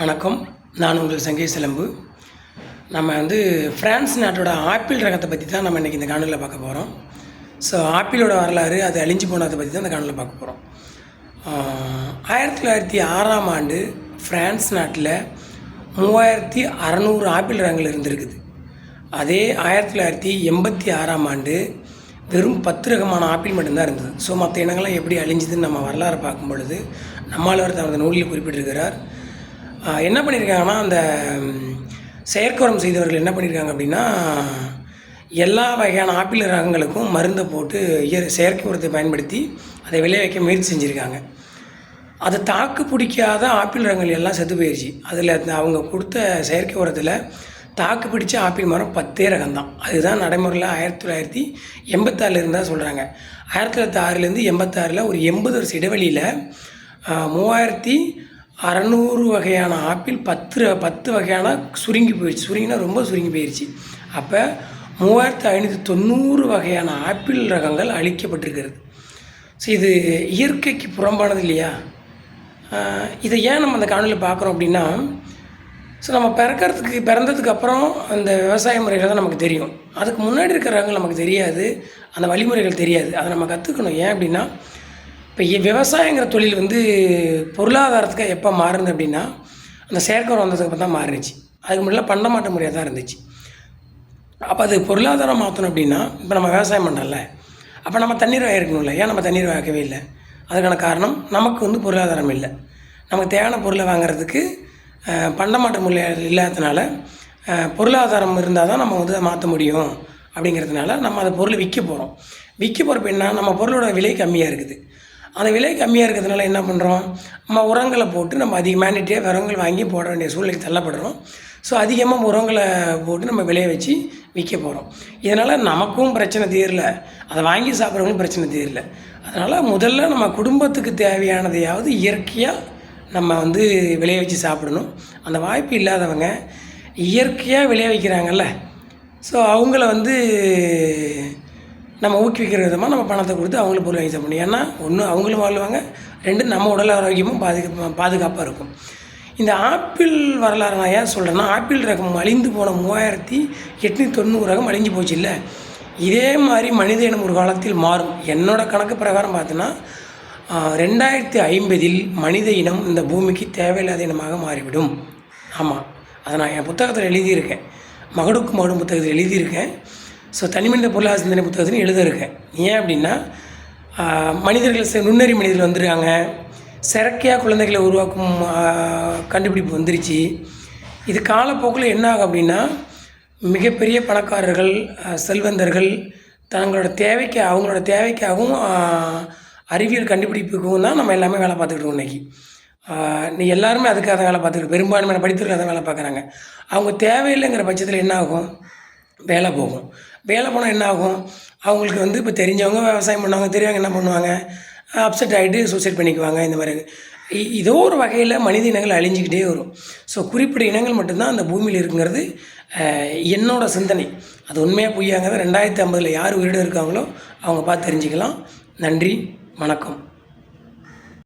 வணக்கம். நான் உங்கள் சங்கை சிலம்பு. நம்ம வந்து ஃப்ரான்ஸ் நாட்டோட ஆப்பிள் ரகத்தை பற்றி தான் நம்ம இன்றைக்கி இந்த காணொலியில் பார்க்க போகிறோம் ஸோ ஆப்பிளோட வரலாறு அது அழிஞ்சு போனதை பற்றி தான் இந்த காணொலியில் பார்க்க போகிறோம் ஆயிரத்தி தொள்ளாயிரத்தி ஆறாம் ஆண்டு ஃப்ரான்ஸ் நாட்டில் மூவாயிரத்தி அறநூறு ஆப்பிள் ரகங்கள் இருந்திருக்குது. அதே ஆயிரத்தி தொள்ளாயிரத்தி எண்பத்தி ஆறாம் ஆண்டு வெறும் பத்து ரகமான ஆப்பிள் மட்டும்தான் இருந்தது. ஸோ மற்ற இனங்கள்லாம் எப்படி அழிஞ்சுதுன்னு நம்ம வரலாறு பார்க்கும் பொழுது நம்மாழ்வார் தனது நூலில் குறிப்பிட்டிருக்கிறார். என்ன பண்ணியிருக்காங்கன்னா அந்த ம், செய்தவர்கள் என்ன பண்ணியிருக்காங்க அப்படின்னா எல்லா வகையான ஆப்பிள் ரகங்களுக்கும் மருந்தை போட்டு இயற் செயற்கை உரத்தை பயன்படுத்தி அதை விளைவிக்க முயற்சி செஞ்சுருக்காங்க. அது தாக்கு பிடிக்காத ஆப்பிள் ரகங்கள் எல்லாம் செத்து போயிடுச்சு அதில் அவங்க கொடுத்த செயற்கை உரத்தில் தாக்கு பிடிச்ச ஆப்பிள் மரம் பத்தே ரகம் தான் அதுதான் நடைமுறையில் ஆயிரத்தி தொள்ளாயிரத்தி எண்பத்தாறில் இருந்தால் சொல்கிறாங்க ஆயிரத்தி தொள்ளாயிரத்தி ஆறுலேருந்து எண்பத்தாறில் ஒரு எண்பது வருஷ இடைவெளியில் மூவாயிரத்தி அறநூறு வகையான ஆப்பிள் பத்து ர- பத்து வகையான சுருங்கி போயிடுச்சு. சுருங்கினா ரொம்ப சுருங்கி போயிடுச்சு அப்போ மூவாயிரத்து ஐநூற்றி தொண்ணூறு வகையான ஆப்பிள் ரகங்கள் அழிக்கப்பட்டிருக்கிறது. ஸோ இது இயற்கைக்கு புறம்பானது இல்லையா? இதை ஏன் நம்ம அந்த காணொலியில் பார்க்குறோம் அப்படின்னா ஸோ நம்ம பிறக்கிறதுக்கு பிறந்ததுக்கு அப்புறம் அந்த விவசாய முறைகள் தான் நமக்கு தெரியும். அதுக்கு முன்னாடி இருக்கிற ரகங்கள் நமக்கு தெரியாது. அந்த வழிமுறைகள் தெரியாது. அதை நம்ம கற்றுக்கணும் ஏன் அப்படின்னா இப்போ விவசாயங்கிற தொழில் வந்து பொருளாதாரத்துக்கு எப்போ மாறுது அப்படின்னா அந்த செயற்கை உரம் வந்ததுக்கு அப்புறம் தான் மாறிடுச்சு. அதுக்கு முன்னாடி பண்ண மாட்ட முறையாக தான் இருந்துச்சு. அப்போ அது பொருளாதாரம் மாற்றணும் அப்படின்னா இப்போ நம்ம விவசாயம் பண்ணல அப்போ நம்ம தண்ணீர் இருக்கணும்ல ஏன் நம்ம தண்ணீர் வாய்க்கவே இல்லை? அதுக்கான காரணம் நமக்கு வந்து பொருளாதாரம் இல்லை. நமக்கு தேவையான பொருளை வாங்குறதுக்கு அஹ், மாட்ட முறை இல்லாததுனால பொருளாதாரம் இருந்தால் தான் நம்ம வந்து அதை மாற்ற முடியும் அப்படிங்கிறதுனால நம்ம அந்த பொருளை விற்க போகிறோம் விற்க போகிறப்ப என்ன நம்ம பொருளோட விலை கம்மியாக இருக்குது. அந்த விலை கம்மியாக இருக்கிறதுனால என்ன பண்ணுறோம் நம்ம உரங்களை போட்டு நம்ம அதிகமானிட்டே உரங்கள் வாங்கி போட வேண்டிய சூழ்நிலைக்கு தள்ளப்படுறோம். ஸோ அதிகமாக உரங்களை போட்டு நம்ம விளைய வச்சு விற்க போகிறோம் இதனால் நமக்கும் பிரச்சனை தீரல. அதை வாங்கி சாப்பிட்றவங்களுக்கும் பிரச்சனை தீரல. அதனால் முதல்ல நம்ம குடும்பத்துக்கு தேவையானதையாவது இயற்கையாக நம்ம வந்து விளைய வச்சு சாப்பிடணும். அந்த வாய்ப்பு இல்லாதவங்க இயற்கையாக விளைய வைக்கிறாங்கல்ல. ஸோ அவங்கள வந்து நம்ம ஊக்குவிக்கிற விதமாக நம்ம பணத்தை கொடுத்து அவங்களுக்கு பொருள் வாங்கி சாப்பிடணும். ஏன்னா ஒன்று அவங்களும் வாழ்வாங்க. ரெண்டு நம்ம உடல் ஆரோக்கியமும் பாதுகா பாதுகாப்பாக இருக்கும். இந்த ஆப்பிள் வரலாறு நான் ஏன் சொல்கிறேன்னா ஆப்பிள் ரகம் அழிந்து போன மூவாயிரத்தி எட்நூற்றி தொண்ணூறு ரகம் அழிஞ்சு போச்சு இல்லை. இதே மாதிரி மனித இனம் ஒரு காலத்தில் மாறும். என்னோட கணக்கு பிரகாரம் பார்த்தோன்னா ரெண்டாயிரத்தி ஐம்பதில் மனித இனம் இந்த பூமிக்கு தேவையில்லாத இனமாக மாறிவிடும். ஆமாம் அதை நான் என் புத்தகத்தில் எழுதியிருக்கேன். மகடுக்கு மகடும் புத்தகத்தில் எழுதியிருக்கேன். ஸோ தனிமனித பொருளாதார சிந்தனை புத்தகத்தில் எழுத இருக்கேன் ஏன் அப்படின்னா மனிதர்கள் செ- நுண்ணறி மனிதர்கள் வந்துருக்காங்க. செயற்கையாக குழந்தைகளை உருவாக்கும் கண்டுபிடிப்பு வந்துருச்சு. இது காலப்போக்கில் என்ன ஆகும் அப்படின்னா மிகப்பெரிய பணக்காரர்கள் செல்வந்தர்கள் தங்களோட தேவைக்கு அவங்களோட தேவைக்காகவும் அறிவியல் கண்டுபிடிப்புக்கும் தான் நம்ம எல்லாமே வேலை பார்த்துக்கிட்டு இன்றைக்கி இன்னைக்கு. நீ எல்லாருமே அதுக்காக தான் வேலை பார்த்துக்கிட்டு பெரும்பான்மையான படித்தவர்கள் தான் வேலை பார்க்குறாங்க. அவங்க தேவையில்லைங்கிற பட்சத்தில் என்ன ஆகும்? வேலை போகும். வேலை போனால் என்ன ஆகும்? அவங்களுக்கு வந்து இப்போ தெரிஞ்சவங்க விவசாயம் பண்ணுவாங்க தெரியாங்க என்ன பண்ணுவாங்க? அப்செட் ஆகிட்டு சூசைட் பண்ணிக்குவாங்க இந்த மாதிரி. இதோ ஒரு வகையில் மனித இனங்கள் அழிஞ்சிக்கிட்டே வரும். ஸோ குறிப்பிட்ட இனங்கள் மட்டும்தான் அந்த பூமியில் இருக்குங்கிறது என்னோடய சிந்தனை. அது உண்மையாக பொய்யாங்கிறத ரெண்டாயிரத்தி ஐம்பதில் யார் உயிரிடம் இருக்காங்களோ அவங்க பார்த்து தெரிஞ்சுக்கலாம். நன்றி வணக்கம்.